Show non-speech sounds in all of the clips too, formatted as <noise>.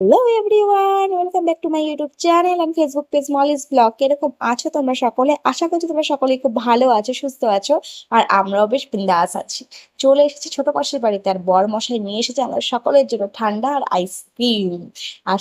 Hello everyone welcome back to my YouTube channel and Facebook page Molly's blog এরকম আছো তোমরা সকলে? আশা করছি তোমরা সকলে খুব ভালো আছো, সুস্থ আছো, আর আমরাও বেশ বিন্দাস আছি। চলে এসেছি ছোট পাশের বাড়িতে, আর বর মশাই নিয়ে এসেছে আমরা সকলের জন্য ঠান্ডা আর আইসক্রিম আর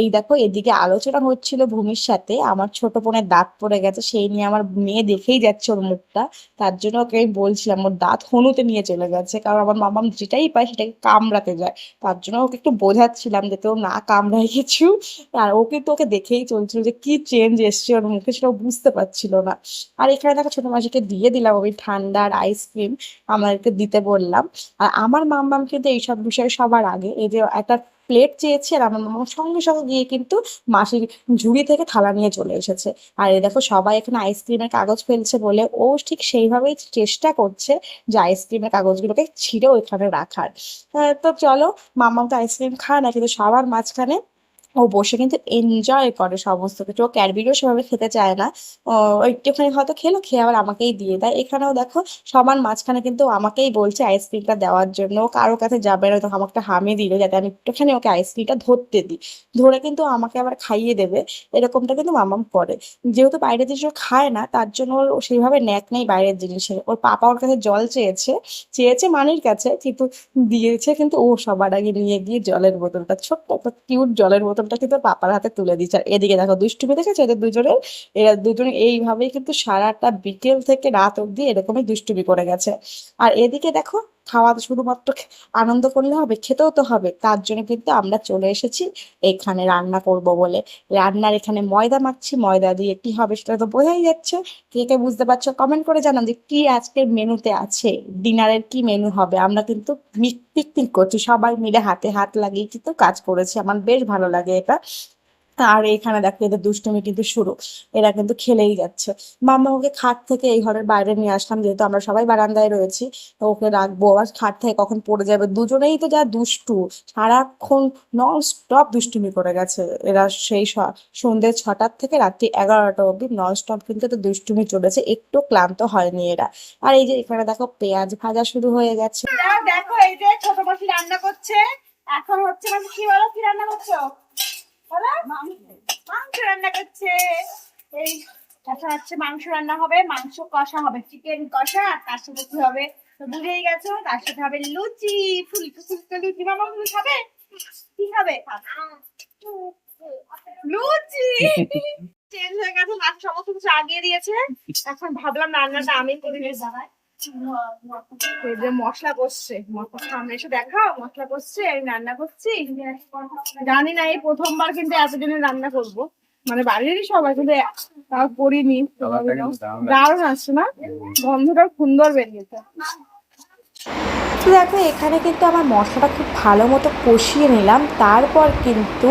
এই দেখো, এদিকে আলোচনা হচ্ছিল ভূমির সাথে, আমার ছোট বোনের দাঁত পড়ে গেছে, সেই নিয়ে আমার মেয়ে দেখেই যাচ্ছে ওর মুখটা। তার জন্য ওকে আমি বলছিলাম, ওর দাঁত হনুতে নিয়ে চলে গেছে। কারণ আমার মামাম যেটাই পায় সেটাকে কামড়াতে যায়। তার জন্য ওকে একটু বোঝাচ্ছিলাম যাতে ও না কামড়ায় কিছু আর ও কিন্তু ওকে দেখেই চলছিল যে কি চেঞ্জ এসছে, ওর মুখে সেটা বুঝতে পারছিল না। আর এখানে দেখো ছোট মাসিকে দিয়ে দিলাম আমি ঠান্ডা আর আইসক্রিম আমাদেরকে দিতে বললাম। আর আমার মাম্মাম কিন্তু এইসব বিষয়ে সবার আগে এই যে একটা প্লেট চেয়েছি আর আমার মামা সঙ্গে সঙ্গে গিয়ে কিন্তু মাসির ঝুড়ি থেকে থালা নিয়ে চলে এসেছে। আর এই দেখো সবাই এখানে আইসক্রিমের কাগজ ফেলছে বলে ও ঠিক সেইভাবেই চেষ্টা করছে যে আইসক্রিমের কাগজগুলোকে ছিঁড়ে ওইখানে রাখার। আহ, তো চলো মামা তো আইসক্রিম খায় না কিন্তু সবার মাঝখানে ও বসে কিন্তু এনজয় করে সমস্ত কিছু। ও ক্যাডবেরিও সেভাবে খেতে চায় না। একটুখানি হয়তো খেলো, খেয়ে আবার আমাকেই দিয়ে দেয়। এখানেও দেখো সবার মাঝখানে কিন্তু আমাকেই বলছে আইসক্রিমটা দেওয়ার জন্য। ও কারও কাছে যাবে না তো আমাকে হামি দিল যাতে আমি একটুখানি ওকে আইসক্রিমটা ধরতে দিই। ধরে কিন্তু আমাকে আবার খাইয়ে দেবে। এরকমটা কিন্তু মামাম করে। যেহেতু বাইরের জিনিস খায় না, তার জন্য ওর সেইভাবে ন্যাক নেই বাইরের জিনিসের। ওর পাপা ওর কাছে জল চেয়েছে চেয়েছে মানির কাছে, কিন্তু দিয়েছে কিন্তু ও সবার আগে নিয়ে গিয়ে জলের বোতলটা, ছোট্ট কিউট জলের বোতলটা কিন্তু পাপার হাতে তুলে দিচ্ছে আর এদিকে দেখো, দুষ্টুমি দেখেছে? এদের দুজনের, এরা দুজনে এইভাবেই কিন্তু সারাটা বিকেল থেকে রাত অব্দি এরকমই দুষ্টুমি করে গেছে। আর এদিকে দেখো খাওয়া শুধুমাত্র আনন্দ করলে হবে, খেতেও তো হবে। তার জন্য কিন্তু আমরা চলে এসেছি, এখানে রান্না করব বলে। রান্নার এখানে ময়দা মাখছি, ময়দা দিয়ে কি হবে সেটা তো বোঝাই যাচ্ছে। কে কে বুঝতে পারছ কমেন্ট করে জানান যে কি আজকের মেনুতে আছে ডিনারের কি মেনু হবে? আমরা কিন্তু পিকনিক করছি, সবাই মিলে হাতে হাত লাগিয়ে কিন্তু কাজ করেছি। আমার বেশ ভালো লাগে এটা। আর এখানে দেখো এদের দুষ্টুমি কিন্তু শুরু। এরা কিন্তু খেলেই যাচ্ছে। মামা ওকে খাট থেকে এই ঘরের বাইরে নিয়ে আসলাম, যেহেতু আমরা সবাই বারান্দায় রয়েছি। ওকে রাখব। আবার খাট থেকে কখন পড়ে যাবে? দুজনেই তো যা দুষ্টু। সারাক্ষণ নন স্টপ দুষ্টুমি করে গেছে। এরা সেই সন্ধ্যে ছটার থেকে রাত্রি এগারোটা অব্দি নন স্টপ কিন্তু তো দুষ্টুমি চলেছে। একটু ক্লান্ত হয়নি এরা। আর এই যে এখানে দেখো পেঁয়াজ ভাজা শুরু হয়ে গেছে। দেখো এই যে ছোট মাসি রান্না করছে। এখন হচ্ছে মানে কি বলো? কি রান্না করছ? মাংস রান্না করছে। এই এখন হচ্ছে মাংস রান্না হবে মাংস কষা হবে চিকেন কষা আর তার সাথে কি হবে? তো বুঝেই গেছো তার সাথে হবে লুচি। ফুলকো ফুলকো লুচি মামা তুমি খাবে? কি খাবে? লুচি। <laughs> চেঞ্জ হয়ে গেছে মাছ সমস্ত কিছু আগিয়ে দিয়েছে। এখন ভাবলাম রান্নাটা আমি করি দাঁড়ায় এই যে মশলা সামনে এসে দেখা মশলা আমি রান্না করছি। জানি না এই প্রথমবার কিন্তু এতদিনের রান্না করব। মানে বাড়িরই সবাই কিন্তু তাও করিনি। দারুণ আসছে না? গন্ধটা সুন্দর বেরিয়েছে। তো দেখো, এখানে কিন্তু আমার মশলাটা খুব ভালো মতো কষিয়ে নিলাম। তারপর কিন্তু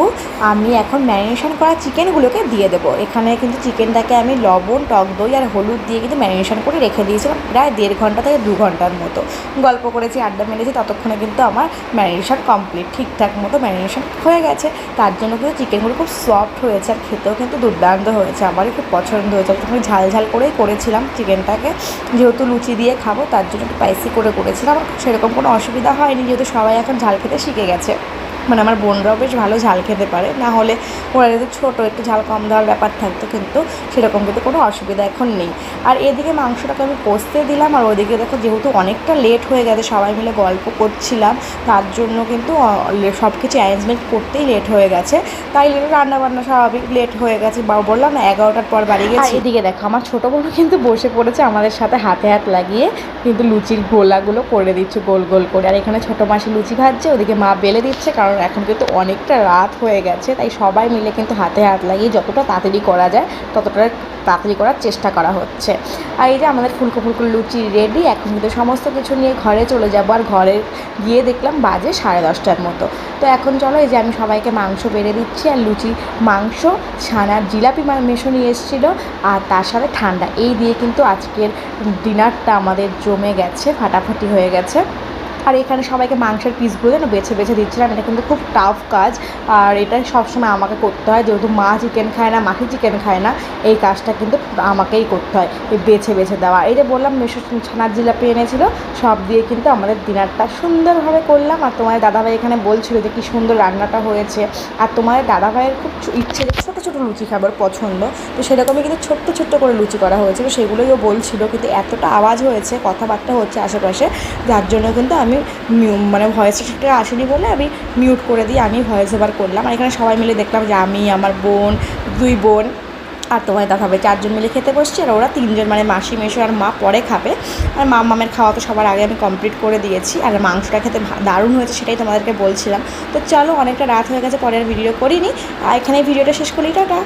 আমি এখন ম্যারিনেশন করা চিকেনগুলোকে দিয়ে দেবো। এখানে কিন্তু চিকেনটাকে আমি লবণ, টক দই আর হলুদ দিয়ে কিন্তু ম্যারিনেশন করে রেখে দিয়েছিলাম প্রায় দেড় ঘণ্টা থেকে দু ঘণ্টার মতো। গল্প করেছি, আড্ডা মেরেছি ততক্ষণে কিন্তু আমার ম্যারিনেশন কমপ্লিট। ঠিকঠাক মতো ম্যারিনেশন হয়ে গেছে। তার জন্য কিন্তু চিকেনগুলো খুব সফট হয়েছে আর খেতেও কিন্তু দুর্দান্ত হয়েছে। আমারই খুব পছন্দ হয়েছে। ঝাল ঝাল করেই করেছিলাম চিকেনটাকে। যেহেতু লুচি দিয়ে খাব, তার জন্য একটু স্পাইসি করে করেছিলাম আর সেরকম কোনো অসুবিধা হয়নি যেহেতু সবাই এখন ঝাল খেতে শিখে গেছে। মানে আমার বোনরাও বেশ ভালো ঝাল খেতে পারে। না হলে ওরা যদি ছোটো একটু ঝাল কম দেওয়ার ব্যাপার থাকতো কিন্তু সেরকম কিন্তু কোনো অসুবিধা এখন নেই। আর এদিকে মাংসটাকে আমি কষতে দিলাম আর ওদিকে দেখো যেহেতু অনেকটা লেট হয়ে গেছে সবাই মিলে গল্প করছিলাম তার জন্য কিন্তু সব কিছু অ্যারেঞ্জমেন্ট করতেই লেট হয়ে গেছে। তাই রান্না বান্না স্বাভাবিক লেট হয়ে গেছে। বা বললাম না এগারোটার পর বাড়ি গেছি। এদিকে দেখো আমার ছোটো বোনও কিন্তু বসে পড়েছে আমাদের সাথে হাতে হাত লাগিয়ে কিন্তু লুচির গোলাগুলো করে দিচ্ছে গোল গোল করে। আর এখানে ছোটো মাসি লুচি ভাজছে ওদিকে মা বেলে দিচ্ছে কারণ এখন কিন্তু অনেকটা রাত হয়ে গেছে, তাই সবাই মিলে কিন্তু হাতে হাত লাগিয়ে যতটা তাড়াতাড়ি করা যায়, ততটা তাড়াতাড়ি করার চেষ্টা করা হচ্ছে। আর এই যে আমাদের ফুলকো ফুলকো লুচি রেডি এখন কিন্তু সমস্ত কিছু নিয়ে ঘরে চলে যাব। আর ঘরে গিয়ে দেখলাম বাজে সাড়ে দশটার মতো। তো এখন চলো, এই যে আমি সবাইকে মাংস বেড়ে দিচ্ছি, আর লুচি মাংস ছানার জিলাপি মেশো নিয়ে এসেছিল, আর তার সাথে ঠান্ডা। এই দিয়ে কিন্তু আজকের ডিনারটা আমাদের জমে গেছে, ফাটাফাটি হয়ে গেছে। আর এখানে সবাইকে মাংসের পিসগুলো যেন বেছে বেছে দিচ্ছিলাম, এটা কিন্তু খুব টাফ কাজ। আর এটা সবসময় আমাকে করতে হয়, যেহেতু মা চিকেন খায় না মাখি চিকেন খায় না, এই কাজটা কিন্তু আমাকেই করতে হয়, এই বেছে বেছে দেওয়া। এই যে বললাম, মেশো ছানার জিলাপি এনেছিল, সব দিয়ে কিন্তু আমাদের ডিনারটা সুন্দরভাবে করলাম। আর তোমার দাদাভাই এখানে বলছিল যে কি সুন্দর রান্নাটা হয়েছে। আর তোমার দাদাভাইয়ের খুব ইচ্ছে ছোটো ছোটো লুচি খাবার পছন্দ, তো সেরকমই কিন্তু ছোট্ট ছোট্ট করে লুচি করা হয়েছিল, সেগুলোই ও বলছিল, কিন্তু এতটা আওয়াজ হয়েছে, কথাবার্তা হচ্ছে আশেপাশে, যার জন্য কিন্তু আমি মিউ- মানে ভয়েস সেটা আসেনি বলে আমি মিউট করে দিয়ে আমি ভয়েস ওভার করলাম। আর এখানে সবাই মিলে দেখলাম যে আমি, আমার বোন, দুই বোন আর তোমার দাদা ভাই চারজন মিলে খেতে বসছি আর ওরা তিনজন মানে মাসি, মেশো আর মা পরে খাবে। আর মা মামের খাওয়া তো সবার আগে আমি কমপ্লিট করে দিয়েছি আর মাংসটা খেতে দারুণ হয়েছে সেটাই তোমাদেরকে বলছিলাম। তো চলো, অনেকটা রাত হয়ে গেছে, পরে আর ভিডিও করিনি। আর এখানে ভিডিওটা শেষ করি, টাটা।